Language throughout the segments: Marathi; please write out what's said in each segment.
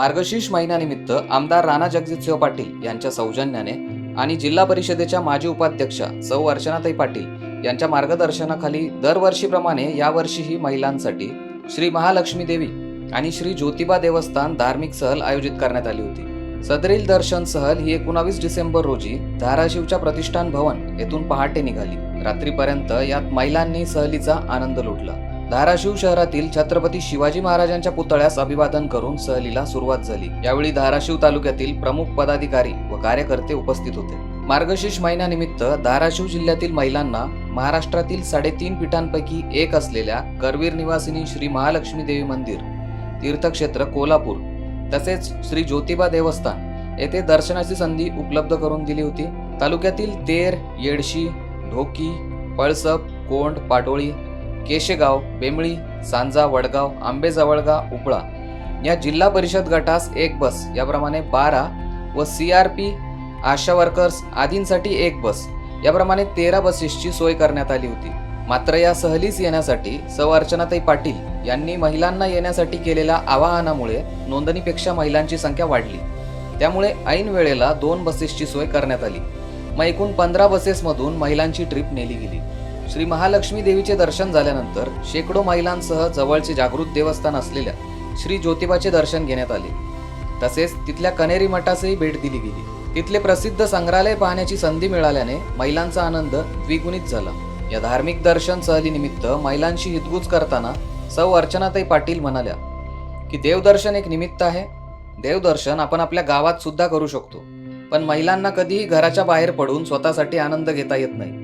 मार्गशीर्ष महिन्यानिमित्त आमदार राणा जगजितसिंह पाटील यांच्या सौजन्याने आणि जिल्हा परिषदेच्या माजी उपाध्यक्षा सौ अर्चनाताई पाटील यांच्या मार्गदर्शनाखाली दरवर्षीप्रमाणे यावर्षीही महिलांसाठी श्री महालक्ष्मी देवी आणि श्री ज्योतिबा देवस्थान धार्मिक सहल आयोजित करण्यात आली होती. सदरील दर्शन सहल ही एकोणावीस डिसेंबर रोजी धाराशिवच्या प्रतिष्ठान भवन येथून पहाटे निघाली. रात्रीपर्यंत यात महिलांनी सहलीचा आनंद लुटला. धाराशिव शहरातील छत्रपती शिवाजी महाराजांच्या पुतळ्यास अभिवादन करून सहलीला सुरुवात झाली. यावेळी धाराशिव तालुक्यातील प्रमुख पदाधिकारी व कार्यकर्ते उपस्थित होते. मार्गशीर्ष महिन्यानिमित्त धाराशिव जिल्ह्यातील महिलांना महाराष्ट्रातील साडेतीन पीठांपैकी एक असलेल्या करवीर निवासिनी श्री महालक्ष्मी देवी मंदिर तीर्थक्षेत्र कोल्हापूर तसेच श्री ज्योतिबा देवस्थान येथे दर्शनाची संधी उपलब्ध करून दिली होती. तालुक्यातील तेर येडशी ढोकी पळसप कोंड पाटोळी केशेगाव बेंबळी सांजा वडगाव आंबेजवळगा उपळा या जिल्हा परिषद गटास एक बस याप्रमाणे बारा व C R P Asha workers आदींसाठी एक बस याप्रमाणे तेरा बसेसची सोय करण्यात आली होती. मात्र या सहलीस येण्यासाठी सौ अर्चनाताई पाटील यांनी महिलांना येण्यासाठी केलेल्या आवाहनामुळे नोंदणीपेक्षा महिलांची संख्या वाढली. त्यामुळे ऐन वेळेला दोन बसेसची सोय करण्यात आली. मग एकूण पंधरा बसेसमधून महिलांची ट्रिप नेली गेली. श्री महालक्ष्मी देवीचे दर्शन झाल्यानंतर शेकडो महिलांसह जवळचे जागृत देवस्थान असलेल्या श्री ज्योतिबाचे दर्शन घेण्यात आले. तसेच तिथल्या कनेरी मठासही भेट दिली गेली. तिथले प्रसिद्ध संग्रहालय पाहण्याची संधी मिळाल्याने महिलांचा आनंद द्विगुणित झाला. या धार्मिक दर्शन सहलीनिमित्त महिलांशी हितगुज करताना सौ अर्चनाताई पाटील म्हणाल्या की देवदर्शन एक निमित्त आहे. देवदर्शन आपण आपल्या गावात सुद्धा करू शकतो. पण महिलांना कधीही घराच्या बाहेर पडून स्वतःसाठी आनंद घेता येत नाही.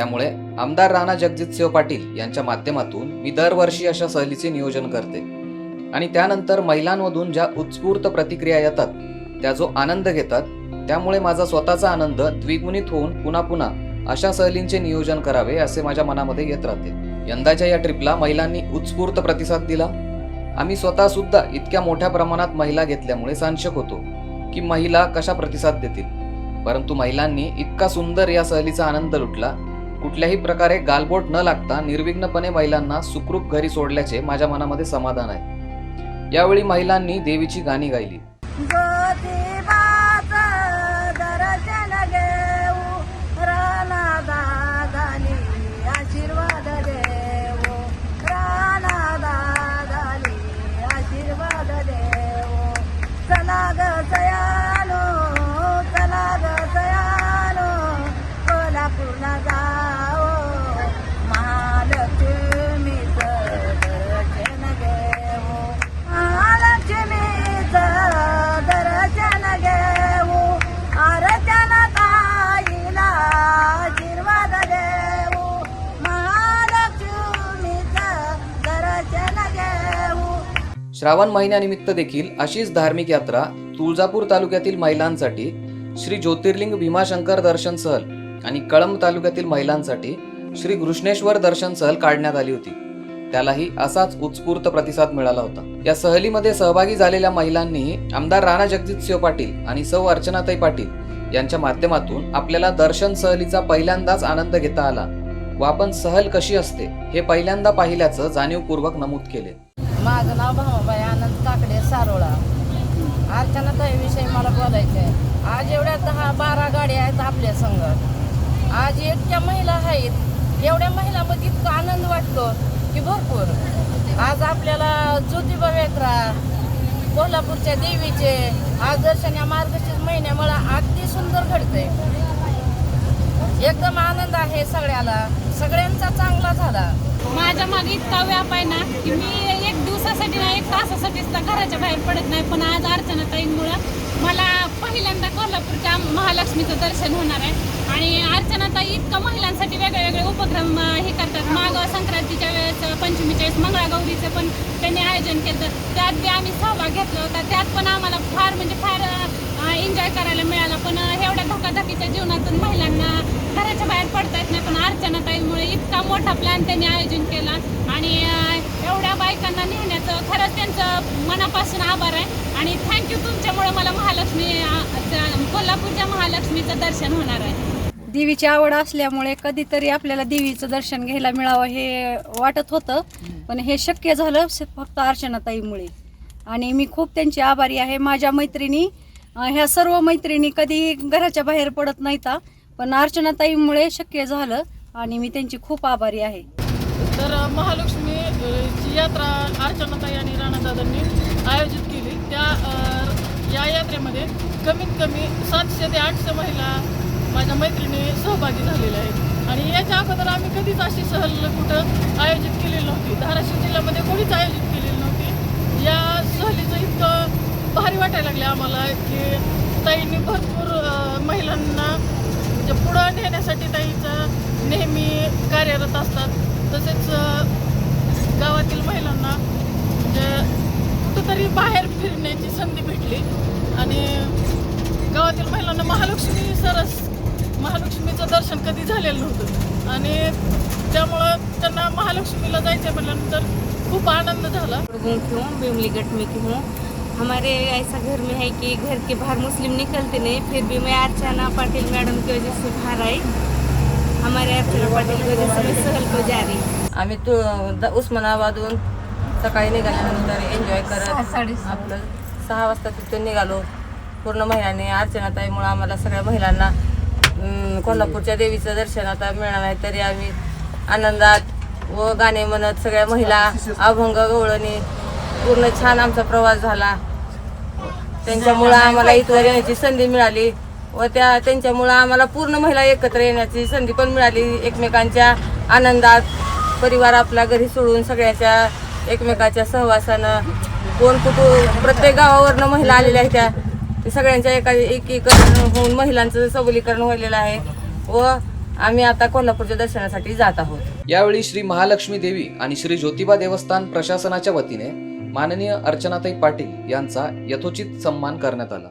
त्यामुळे आमदार राणा जगजितसिंह पाटील यांच्या माध्यमातून मी दरवर्षी अशा सहलीचे नियोजन करते. आणि त्यानंतर महिलांमधून ज्या उत्स्फूर्त प्रतिक्रिया येतात त्या जो आनंद घेतात त्यामुळे माझा स्वतःचा आनंद द्विगुणित होऊन पुन्हा पुन्हा अशा सहलींचे नियोजन करावे असे माझ्या मनामध्ये येत राहते. यंदाच्या या ट्रिपला महिलांनी उत्स्फूर्त प्रतिसाद दिला. आम्ही स्वतः सुद्धा इतक्या मोठ्या प्रमाणात महिला घेतल्यामुळे संशक होतो की महिला कशा प्रतिसाद देतील. परंतु महिलांनी इतका सुंदर या सहलीचा आनंद लुटला कुठल्याही प्रकारे गालबोट न लागता निर्विघ्नपणे महिलांना सुखरूप घरी सोडल्याचे माझ्या मनामध्ये समाधान आहे. यावेळी महिलांनी देवीची गाणी गायली. श्रावण महिन्यानिमित्त देखील अशीच धार्मिक यात्रा तुळजापूर तालुक्यातील महिलांसाठी श्री ज्योतिर्लिंग भीमाशंकर दर्शन सहल आणि कळंब तालुक्यातील महिलांसाठी श्री घृष्णेश्वर दर्शन सहल काढण्यात आली होती. त्यालाही असाच उत्स्फूर्त प्रतिसाद मिळाला होता. या सहलीमध्ये सहभागी झालेल्या महिलांनीही आमदार राणा जगजितसिंह पाटील आणि सौ अर्चनाताई पाटील यांच्या माध्यमातून आपल्याला दर्शन सहलीचा पहिल्यांदाच आनंद घेता आला. व आपण सहल कशी असते हे पहिल्यांदा पाहिल्याचं जाणीवपूर्वक नमूद केले. माझं नाव भामाबाई आनंद काकडे सारोळा. अर्चनाताईविषयी मला बोलायचं आहे आज एवढ्या दहा बारा गाड्या आहेत आपल्या संघ आज इतक्या महिला आहेत. एवढ्या महिलामध्ये इतका आनंद वाटतो की भरपूर. आज आपल्याला ज्योतिबा वेकरा कोल्हापूरच्या देवीचे आज दर्शन या मार्गशीर्ष महिन्यामुळे अगदी सुंदर घडते एकदम आनंद आहे सगळ्याला. सगळ्यांचा चांगला झाला. माझ्या मागे इतका व्याप आहे ना की मी एक दिवसासाठी ना एक तासासाठीच सुद्धा घराच्या बाहेर पडत नाही. पण आज अर्चना ताईंमुळं मला पहिल्यांदा कोल्हापूरच्या महालक्ष्मीचं दर्शन होणार आहे. आणि अर्चनाताई इतका महिलांसाठी वेगळे वेगळे उपक्रम हे करतात. माग संक्रांतीच्या वेळेस पंचमीच्या वेळेस मंगळागौरीचं पण त्यांनी आयोजन केलं. त्यात बी आम्ही सहभाग घेतला होता. त्यात पण आम्हाला फार म्हणजे फार एन्जॉय करायला मिळाला. पण एवढ्या धकाधकीच्या जीवनातून महिलांना घराच्या बाहेर पडता येत नाही. पण अर्चनाताईमुळे इतका मोठा प्लॅन त्यांनी आयोजन केला. आणि एवढ्या बायकांना नेण्याचं खरंच त्यांचं मनापासून आभार आहे. आणि थँक्यू तुमच्यामुळे मला महालक्ष्मी कोल्हापूरच्या महालक्ष्मीचं दर्शन होणार आहे. देवीची आवड असल्यामुळे कधीतरी आपल्याला देवीचं दर्शन घ्यायला मिळावं हे वाटत होतं. पण हे शक्य झालं फक्त अर्चनाताईमुळे आणि मी खूप त्यांची आभारी आहे. माझ्या मैत्रिणी ह्या सर्व मैत्रिणी कधी घराच्या बाहेर पडत नाहीत पण अर्चनाताईमुळे शक्य झालं आणि मी त्यांची खूप आभारी आहे. तर महालक्ष्मी जी यात्रा अर्चनाताई आणि राणादादांनी आयोजित केली त्या या यात्रेमध्ये कमीत कमी सातशे ते आठशे महिला माझ्या मैत्रिणी सहभागी झालेल्या आहेत. आणि याच्या अगोदर आम्ही कधीच अशी सहल कुठं आयोजित केलेली नव्हती. धाराशिव जिल्ह्यामध्ये कोणीच आयोजित केलेली नव्हती. या सहलीचं इतकं भारी वाटायला लागले आम्हाला की ताईंनी भरपूर महिलांना म्हणजे पुढं नेण्यासाठी ताईचा नेहमी कार्यरत असतात. तसेच गावातील महिलांना म्हणजे कुठंतरी बाहेर फिरण्याची संधी भेटली. आणि गावातील महिलांना महालक्ष्मी सरस महालक्ष्मीचं दर्शन कधी झालेलं नव्हतं. आणि त्यामुळं त्यांना महालक्ष्मीला जायचं म्हटल्यानंतर खूप आनंद झाला. लोगों बिमली गट हूँ. हमारे ऐसा घर में है कि घर के बाहर मुस्लिम निकलते नहीं फिर भी मैं अर्चना पाटिल मैडम की वजह से बाहर आई। हमारे अर्चना पाटिल की वजह से मैं सहल को जा रही आम्ही तु उस्मानाबादहून सकाळी निघाल्यानंतर एन्जॉय करत आपलं सहा वाजता तिथून निघालो. पूर्ण महिलांनी अर्चनाताईमुळं आम्हाला सगळ्या महिलांना कोल्हापूरच्या देवीचं दर्शन आता मिळणार आहे तरी आम्ही आनंदात व गाणे म्हणत सगळ्या महिला अभंग गवळणी पूर्ण छान आमचा प्रवास झाला. त्यांच्यामुळं आम्हाला इथवर येण्याची संधी मिळाली. व त्या त्यांच्यामुळं आम्हाला पूर्ण महिला एकत्र येण्याची संधी पण मिळाली. एकमेकांच्या आनंदात परिवार आपला घरी सोडून सगळ्याच्या एकमेकाच्या सहवासानं कोण कुठं प्रत्येक गावावरनं महिला आलेल्या आहेत त्या. ते सगळ्यांच्या एका एकीकरण होऊन महिलांचं सबलीकरण व्हायलेलं आहे. व आम्ही आता कोल्हापूरच्या दर्शनासाठी जात आहोत. यावेळी श्री महालक्ष्मी देवी आणि श्री ज्योतिबा देवस्थान प्रशासनाच्या वतीने माननीय अर्चनाताई पाटील यांचा यथोचित सन्मान करण्यात आला.